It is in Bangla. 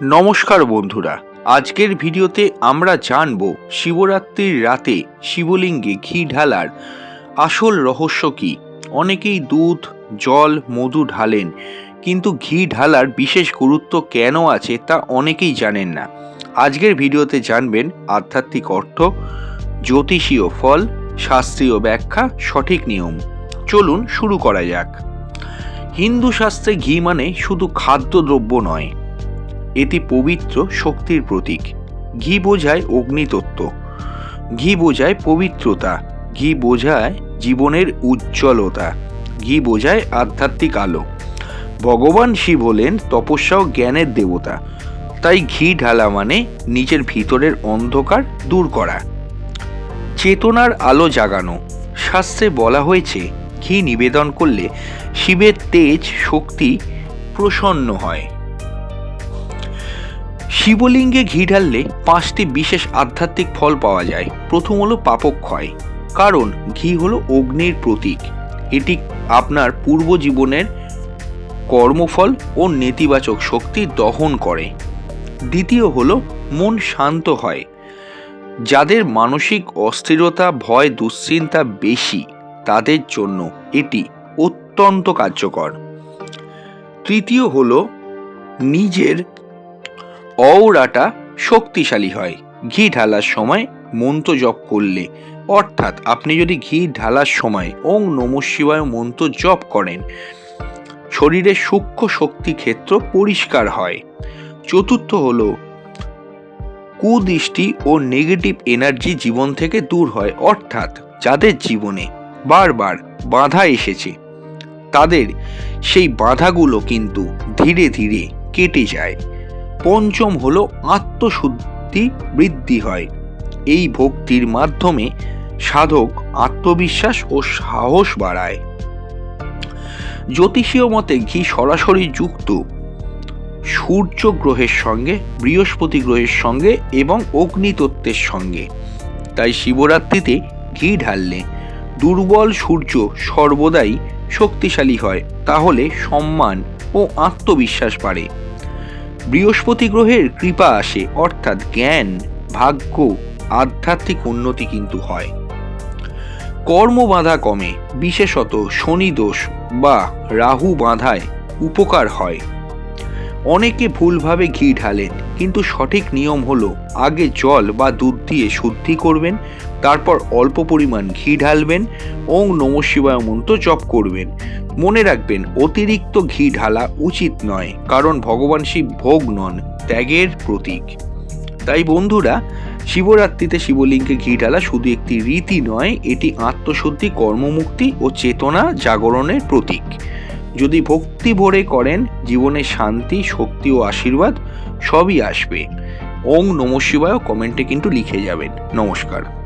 নমস্কার বন্ধুরা, আজকের ভিডিওতে আমরা জানব শিবরাত্রির রাতে শিবলিঙ্গে ঘি ঢালার আসল রহস্য কী। অনেকেই দুধ, জল, মধু ঢালেন, কিন্তু ঘি ঢালার বিশেষ গুরুত্ব কেন আছে তা অনেকেই জানেন না। আজকের ভিডিওতে জানবেন আধ্যাত্মিক অর্থ, জ্যোতিষীয় ফল, শাস্ত্রীয় ব্যাখ্যা, সঠিক নিয়ম। চলুন শুরু করা যাক। হিন্দু শাস্ত্রে ঘি মানে শুধু খাদ্যদ্রব্য নয় এটি পবিত্র শক্তির প্রতীক। ঘি বোঝায় অগ্নিতত্ত্ব। ঘি বোঝায় পবিত্রতা। ঘি বোঝায় জীবনের উজ্জ্বলতা। ঘি বোঝায় আধ্যাত্মিক আলো। ভগবান শিব হলেন তপস্যা ও জ্ঞানের দেবতা। তাই ঘি ঢালা মানে নিজের ভিতরের অন্ধকার দূর করা। চেতনার আলো জাগানো। শাস্ত্রে বলা হয়েছে, ঘি নিবেদন করলে শিবের তেজ শক্তি প্রসন্ন হয়। শিবলিঙ্গে ঘি ঢাললে পাঁচটি বিশেষ আধ্যাত্মিক ফল পাওয়া যায়। প্রথম হলো পাপক্ষয় কারণ ঘি হলো অগ্নির প্রতীক। এটি আপনার পূর্ব জীবনের কর্মফল ও নেতিবাচক শক্তি দহন করে। দ্বিতীয় হলো মন শান্ত হয়। যাদের মানসিক অস্থিরতা, ভয়, দুশ্চিন্তা বেশি, তাদের জন্য এটি অত্যন্ত কার্যকর। তৃতীয় হলো নিজের অওরাটা শক্তিশালী হয়। ঘি ঢালার সময় মন্ত্র জপ করলে, অর্থাৎ আপনি যদি ঘি ঢালার সময় ওং নম শিবায় মন্ত্র জপ করেন, শরীরের সূক্ষ্ম শক্তি ক্ষেত্র পরিষ্কার হয়। চতুর্থ হলো, কুদৃষ্টি ও নেগেটিভ এনার্জি জীবন থেকে দূর হয়, অর্থাৎ যাদের জীবনে বারবার বাধা এসেছে, তাদের সেই বাধাগুলো কিন্তু ধীরে ধীরে কেটে যায়। পঞ্চম হল আত্মশুদ্ধি বৃদ্ধি হয়। এই ভক্তির মাধ্যমে সাধক আত্মবিশ্বাস ও সাহস বাড়ায়। জ্যোতিষীয় মতে ঘি সরাসরি যুক্ত। সূর্য গ্রহের সঙ্গে, বৃহস্পতি গ্রহের সঙ্গে এবং অগ্নিতত্ত্বের সঙ্গে। তাই শিবরাত্রিতে ঘি ঢাললে দুর্বল সূর্য সর্বদাই শক্তিশালী হয়, তাহলে সম্মান ও আত্মবিশ্বাস বাড়ে। বৃহস্পতি গ্রহের কৃপা আসে, অর্থাৎ জ্ঞান, ভাগ্য, আধ্যাত্মিক উন্নতি কিন্তু হয়। কর্ম বাঁধা কমে, বিশেষত শনি দোষ বা রাহু বাঁধায় উপকার হয়। অনেকে ভুলভাবে ঘি ঢালেন, কিন্তু সঠিক নিয়ম হলো আগে জল বা দুধ দিয়ে শুদ্ধি করবেন, তারপর অল্প পরিমাণ ঘি ঢালবেন, ওং নম শিবায় মন্ত্র জপ করবেন। মনে রাখবেন, অতিরিক্ত ঘি ঢালা উচিত নয়, কারণ ভগবান শিব ভোগ নন, ত্যাগের প্রতীক। তাই বন্ধুরা, শিবরাত্রিতে শিবলিঙ্গে ঘি ঢালা শুধু একটি রীতি নয়, এটি আত্মশুদ্ধি, কর্মমুক্তি ও চেতনা জাগরণের প্রতীক। যদি ভক্তি ভরে করেন, জীবনে শান্তি, শক্তি ও আশীর্বাদ সবই আসবে। ওং নম শিবায় কমেন্টে কিন্তু লিখে যাবেন। নমস্কার।